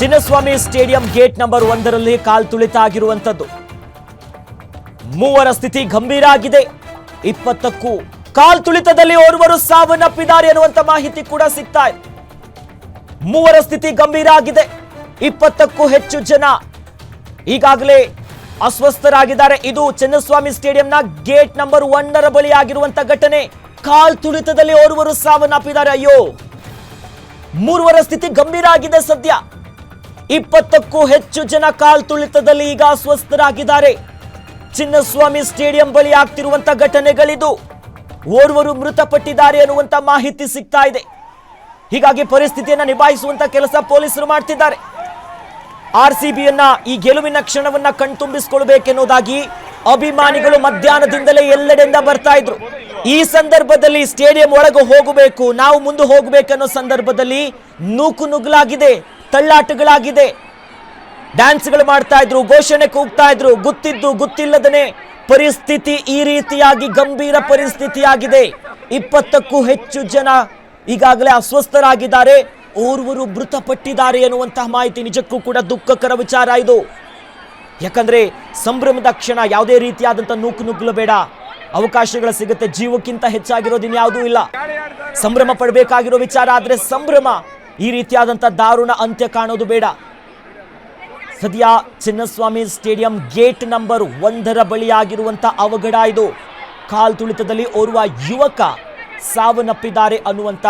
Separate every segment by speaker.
Speaker 1: Chinnaswamy stadium gate number ಒಂದರಲ್ಲಿ ಕಾಲ್ ತುಳಿತ ಆಗಿರುವಂತದ್ದು ಮೂವರ ಸ್ಥಿತಿ ಗಂಭೀರ ಆಗಿದೆ. ಇಪ್ಪತ್ತಕ್ಕೂ ಕಾಲ್ ತುಳಿತದಲ್ಲಿ ಓರ್ವರು ಸಾವನ್ನಪ್ಪಿದ್ದಾರೆ ಎನ್ನುವಂತ ಮಾಹಿತಿ ಕೂಡ ಸಿಗ್ತಾ ಇದೆ. ಮೂವರ ಸ್ಥಿತಿ ಗಂಭೀರ ಆಗಿದೆ. ಇಪ್ಪತ್ತಕ್ಕೂ ಹೆಚ್ಚು ಜನ ಈಗಾಗಲೇ ಅಸ್ವಸ್ಥರಾಗಿದ್ದಾರೆ. ಇದು ಚಿನ್ನಸ್ವಾಮಿ ಸ್ಟೇಡಿಯಂನ ಗೇಟ್ ನಂಬರ್ ಒನ್ನರ ಬಳಿ ಆಗಿರುವಂತಹ ಘಟನೆ. ಕಾಲ್ ತುಳಿತದಲ್ಲಿ ಓರ್ವರು ಸಾವನ್ನಪ್ಪಿದ್ದಾರೆ. ಅಯ್ಯೋ! ಮೂರುವರ ಸ್ಥಿತಿ ಗಂಭೀರ ಆಗಿದೆ ಸದ್ಯ. ಇಪ್ಪತ್ತಕ್ಕೂ ಹೆಚ್ಚು ಜನ ಕಾಲ್ ತುಳಿತದಲ್ಲಿ ಈಗ ಅಸ್ವಸ್ಥರಾಗಿದ್ದಾರೆ. ಚಿನ್ನಸ್ವಾಮಿ ಸ್ಟೇಡಿಯಂ ಬಳಿ ಆಗ್ತಿರುವಂತ ಘಟನೆಗಳಿದು ಓರ್ವರು ಮೃತಪಟ್ಟಿದ್ದಾರೆ ಅನ್ನುವಂತ ಮಾಹಿತಿ ಸಿಗ್ತಾ ಇದೆ. ಹೀಗಾಗಿ ಪರಿಸ್ಥಿತಿಯನ್ನು ನಿಭಾಯಿಸುವಂತ ಕೆಲಸ ಪೊಲೀಸರು ಮಾಡ್ತಿದ್ದಾರೆ. ಆರ್ ಸಿ ಬಿಯನ್ನ ಈ ಗೆಲುವಿನ ಕ್ಷಣವನ್ನ ಕಣ್ತುಂಬಿಸಿಕೊಳ್ಬೇಕೆನ್ನುವುದಾಗಿ ಅಭಿಮಾನಿಗಳು ಮಧ್ಯಾಹ್ನದಿಂದಲೇ ಎಲ್ಲೆಡೆಯಿಂದ ಬರ್ತಾ ಇದ್ರು. ಈ ಸಂದರ್ಭದಲ್ಲಿ ಸ್ಟೇಡಿಯಂ ಒಳಗೆ ಹೋಗಬೇಕು, ನಾವು ಮುಂದೆ ಹೋಗಬೇಕನ್ನೋ ಸಂದರ್ಭದಲ್ಲಿ ನೂಕು ನುಗ್ಲಾಗಿದೆ. ತಳ್ಳಾಟಗಳಾಗಿದೆ. ಡ್ಯಾನ್ಸ್ಗಳು ಮಾಡ್ತಾ ಇದ್ರು, ಘೋಷಣೆ ಕೂಗ್ತಾ ಇದ್ರು, ಗೊತ್ತಿದ್ದು ಗೊತ್ತಿಲ್ಲದನೆ ಪರಿಸ್ಥಿತಿ ಈ ರೀತಿಯಾಗಿ ಗಂಭೀರ ಪರಿಸ್ಥಿತಿಯಾಗಿದೆ. ಇಪ್ಪತ್ತಕ್ಕೂ ಹೆಚ್ಚು ಜನ ಈಗಾಗಲೇ ಅಸ್ವಸ್ಥರಾಗಿದ್ದಾರೆ. ಓರ್ವರು ಮೃತಪಟ್ಟಿದ್ದಾರೆ ಎನ್ನುವಂತಹ ಮಾಹಿತಿ ನಿಜಕ್ಕೂ ಕೂಡ ದುಃಖಕರ ವಿಚಾರ ಇದು. ಯಾಕಂದ್ರೆ ಸಂಭ್ರಮದ ಕ್ಷಣ ಯಾವುದೇ ರೀತಿಯಾದಂಥ ನೂಕು ನುಗ್ಗಲು ಬೇಡ. ಅವಕಾಶಗಳು ಸಿಗುತ್ತೆ, ಜೀವಕ್ಕಿಂತ ಹೆಚ್ಚಾಗಿರೋದು ಇನ್ಯಾವುದೂ ಇಲ್ಲ. ಸಂಭ್ರಮ ಪಡಬೇಕಾಗಿರೋ ವಿಚಾರ ಆದ್ರೆ ಸಂಭ್ರಮ. ಈ ರೀತಿಯಾದಂಥ ದಾರುಣ ಅಂತ್ಯ ಕಾಣೋದು ಬೇಡ. ಸದ್ಯ ಚಿನ್ನಸ್ವಾಮಿ ಸ್ಟೇಡಿಯಂ ಗೇಟ್ ನಂಬರ್ ಒಂದರ ಬಳಿಯಾಗಿರುವಂಥ ಅವಘಡ ಇದು. ಕಾಲ್ ತುಳಿತದಲ್ಲಿ ಓರ್ವ ಯುವಕ ಸಾವನ್ನಪ್ಪಿದ್ದಾರೆ ಅನ್ನುವಂತ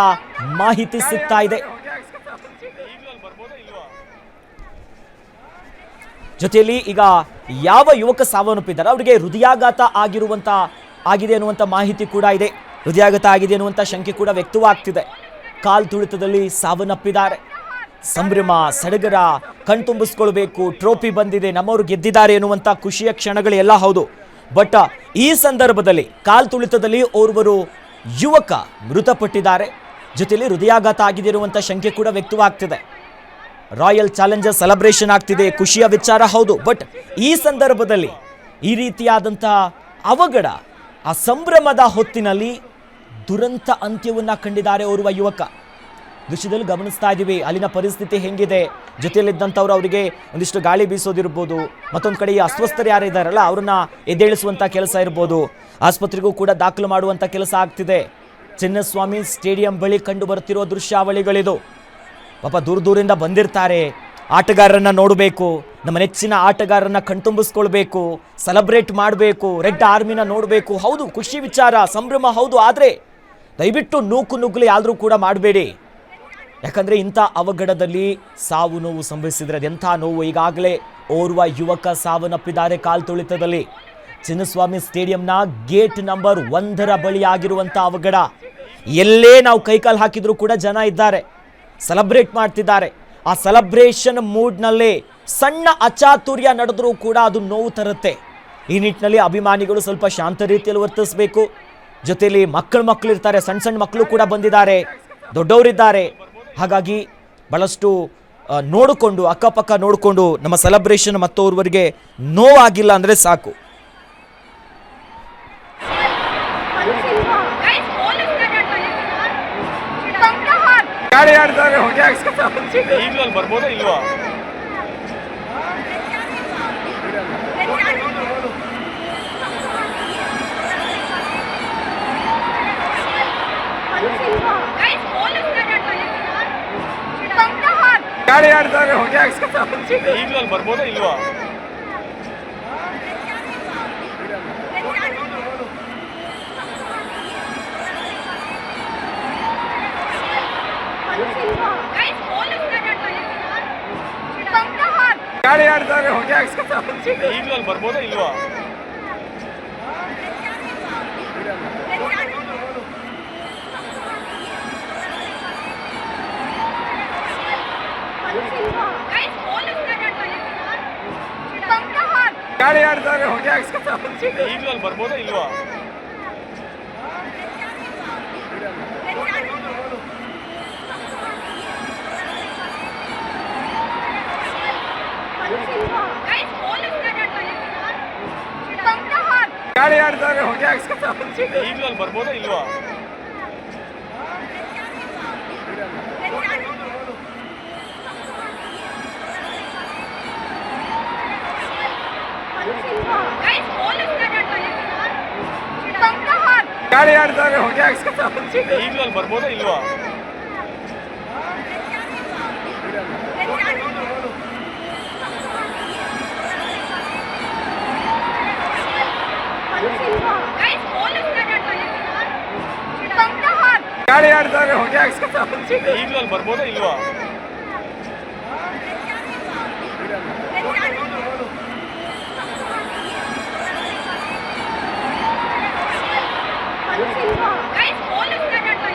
Speaker 1: ಮಾಹಿತಿ ಸಿಗ್ತಾ ಇದೆ. ಜೊತೆಯಲ್ಲಿ ಈಗ ಯಾವ ಯುವಕ ಸಾವನ್ನಪ್ಪಿದ್ದಾರೆ? ಅವರಿಗೆ ಹೃದಯಾಘಾತ ಆಗಿರುವಂತ ಆಗಿದೆ ಅನ್ನುವಂಥ ಮಾಹಿತಿ ಕೂಡ ಇದೆ. ಹೃದಯಾಘಾತ ಆಗಿದೆ ಅನ್ನುವಂಥ ಶಂಕೆ ಕೂಡ ವ್ಯಕ್ತವಾಗ್ತಿದೆ. ಕಾಲ್ ತುಳಿತದಲ್ಲಿ ಸಾವನ್ನಪ್ಪಿದ್ದಾರೆ. ಸಂಭ್ರಮ, ಸಡಗರ ಕಣ್ತುಂಬಿಸ್ಕೊಳ್ಬೇಕು ಟ್ರೋಫಿ ಬಂದಿದೆ, ನಮ್ಮವರು ಗೆದ್ದಿದ್ದಾರೆ ಎನ್ನುವಂಥ ಖುಷಿಯ ಕ್ಷಣಗಳು ಎಲ್ಲ ಹೌದು. ಬಟ್, ಈ ಸಂದರ್ಭದಲ್ಲಿ ಕಾಲ್ ತುಳಿತದಲ್ಲಿ ಓರ್ವರು ಯುವಕ ಮೃತಪಟ್ಟಿದ್ದಾರೆ. ಜೊತೆಯಲ್ಲಿ ಹೃದಯಾಘಾತ ಆಗಿದೆ ಇರುವಂಥ ಶಂಕೆ ಕೂಡ ವ್ಯಕ್ತವಾಗ್ತಿದೆ. ರಾಯಲ್ ಚಾಲೆಂಜರ್ ಸೆಲೆಬ್ರೇಷನ್ ಆಗ್ತಿದೆ, ಖುಷಿಯ ವಿಚಾರ ಹೌದು. ಬಟ್, ಈ ಸಂದರ್ಭದಲ್ಲಿ ಈ ರೀತಿಯಾದಂಥ ಅವಘಡ ಆ ಸಂಭ್ರಮದ ಹೊತ್ತಿನಲ್ಲಿ ದುರಂತ ಅಂತ್ಯವನ್ನು ಕಂಡಿದ್ದಾರೆ ಓರ್ವ ಯುವಕ. ದೃಶ್ಯದಲ್ಲಿ ಗಮನಿಸ್ತಾ ಇದ್ದೀವಿ, ಅಲ್ಲಿನ ಪರಿಸ್ಥಿತಿ ಹೆಂಗಿದೆ? ಜೊತೆಯಲ್ಲಿದ್ದಂಥವ್ರು ಅವರಿಗೆ ಒಂದಿಷ್ಟು ಗಾಳಿ ಬೀಸೋದಿರ್ಬೋದು, ಮತ್ತೊಂದು ಕಡೆ ಈ ಅಸ್ವಸ್ಥರು ಯಾರು ಇದ್ದಾರಲ್ಲ ಅವ್ರನ್ನ ಎದ್ದೇಳಿಸುವಂಥ ಕೆಲಸ ಇರ್ಬೋದು. ಆಸ್ಪತ್ರೆಗೂ ಕೂಡ ದಾಖಲು ಮಾಡುವಂಥ ಕೆಲಸ ಆಗ್ತಿದೆ. ಚಿನ್ನಸ್ವಾಮಿ ಸ್ಟೇಡಿಯಂ ಬಳಿ ಕಂಡು ಬರುತ್ತಿರುವ ದೃಶ್ಯಾವಳಿಗಳಿದು. ಪಾಪ ದೂರ ದೂರಿಂದ ಬಂದಿರ್ತಾರೆ. ಆಟಗಾರರನ್ನ ನೋಡಬೇಕು, ನಮ್ಮ ನೆಚ್ಚಿನ ಆಟಗಾರರನ್ನ ಕಣ್ತುಂಬಿಸ್ಕೊಳ್ಬೇಕು, ಸೆಲೆಬ್ರೇಟ್ ಮಾಡಬೇಕು, ರೆಡ್ ಆರ್ಮಿನ ನೋಡಬೇಕು. ಹೌದು, ಖುಷಿ ವಿಚಾರ, ಸಂಭ್ರಮ ಹೌದು, ಆದರೆ ದಯವಿಟ್ಟು ನೂಕು ನುಗ್ಗಲು ಆದರೂ ಕೂಡ ಮಾಡಬೇಡಿ. ಯಾಕಂದರೆ ಇಂಥ ಅವಘಡದಲ್ಲಿ ಸಾವು ನೋವು ಸಂಭವಿಸಿದರೆ ಅದೆಂಥ ನೋವು? ಈಗಾಗಲೇ ಓರ್ವ ಯುವಕ ಸಾವನ್ನಪ್ಪಿದ್ದಾರೆ ಕಾಲ್ ತುಳಿತದಲ್ಲಿ. ಚಿನ್ನಸ್ವಾಮಿ ಸ್ಟೇಡಿಯಂನ ಗೇಟ್ ನಂಬರ್ ಒಂದರ ಬಳಿ ಆಗಿರುವಂಥ ಅವಘಡ. ಎಲ್ಲೇ ನಾವು ಕೈಕಾಲು ಹಾಕಿದರೂ ಕೂಡ ಜನ ಇದ್ದಾರೆ. ಸೆಲೆಬ್ರೇಟ್ ಮಾಡ್ತಿದ್ದಾರೆ. ಆ ಸೆಲೆಬ್ರೇಷನ್ ಮೂಡ್ನಲ್ಲೇ ಸಣ್ಣ ಅಚಾತುರ್ಯ ನಡೆದ್ರೂ ಕೂಡ ಅದು ನೋವು ತರುತ್ತೆ. ಈ ನಿಟ್ಟಿನಲ್ಲಿ ಅಭಿಮಾನಿಗಳು ಸ್ವಲ್ಪ ಶಾಂತ ರೀತಿಯಲ್ಲಿ ವರ್ತಿಸಬೇಕು. ಜೊತೆಯಲ್ಲಿ ಮಕ್ಕಳು ಮಕ್ಕಳು ಇರ್ತಾರೆ ಸಣ್ಣ ಸಣ್ಣ ಮಕ್ಕಳು ಕೂಡ ಬಂದಿದ್ದಾರೆ ದೊಡ್ಡವರಿದ್ದಾರೆ. ಹಾಗಾಗಿ ಬಹಳಷ್ಟು ನೋಡಿಕೊಂಡು ಅಕ್ಕಪಕ್ಕ ನೋಡಿಕೊಂಡು ನಮ್ಮ ಸೆಲೆಬ್ರೇಷನ್ ಮತ್ತೋರ್ವರಿಗೆ ನೋವಾಗಿಲ್ಲ ಅಂದರೆ ಸಾಕು.
Speaker 2: ಬರ್ಬೋದಾ
Speaker 3: all
Speaker 4: ಗಾಡಿ ಆಡ್ತಾರೆ ಹೊಗೆ ಹಾಕ್ಸ್ಕೊತಾರೆ
Speaker 2: ಈಗಲೂ ಅಲ್ಲಿ ಬರ್ಬೋದಾ ಇಲ್ವಾ
Speaker 3: Guys, all is good at Come to heart.
Speaker 4: ಗಾಡಿ ಆಡ್ತಾರೆ ಹೊಗೆ ಹಾಕ್ಸ್ಕೊತಾರೆ
Speaker 2: ಈಗಲೂ ಅಲ್ಲಿ ಬರ್ಬೋದಾ ಇಲ್ವಾ
Speaker 3: heart.
Speaker 4: ಗಾಡಿ ಆಡ್ತಾರೆ ಹೊಗೆ ಹಾಕ್ಸ್ಕೊತಾರೆ
Speaker 2: ಈಗಲೂ ಅಲ್ಲಿ ಬರ್ಬೋದಾ ಇಲ್ವಾ
Speaker 3: Guys, all is good at Come to heart.
Speaker 4: ಗಾಡಿ ಆಡ್ತಾರೆ ಹೊಗೆ ಹಾಕ್ಸ್ಕೊತಾರೆ
Speaker 2: ಈಗಲೂ ಅಲ್ಲಿ ಬರ್ಬೋದಾ ಇಲ್ವಾ
Speaker 4: ಗಾಳಿ ಆಡ್ತಾರೆ ಹೊಗೆ ಹಾಕ್ಸ್ಕೊತಾರೆ
Speaker 2: ಈಗಲೂ ಅಲ್ಲಿ ಬರ್ಬೋದಾ ಇಲ್ವಾ
Speaker 3: Guys, police got Bang the heart.
Speaker 4: ಗಾಳಿ ಆಡ್ತಾರೆ ಹೊಗೆ ಹಾಕ್ಸ್ಕೊತಾರೆ
Speaker 2: ಈಗಲೂ ಅಲ್ಲಿ ಬರ್ಬೋದಾ ಇಲ್ವಾ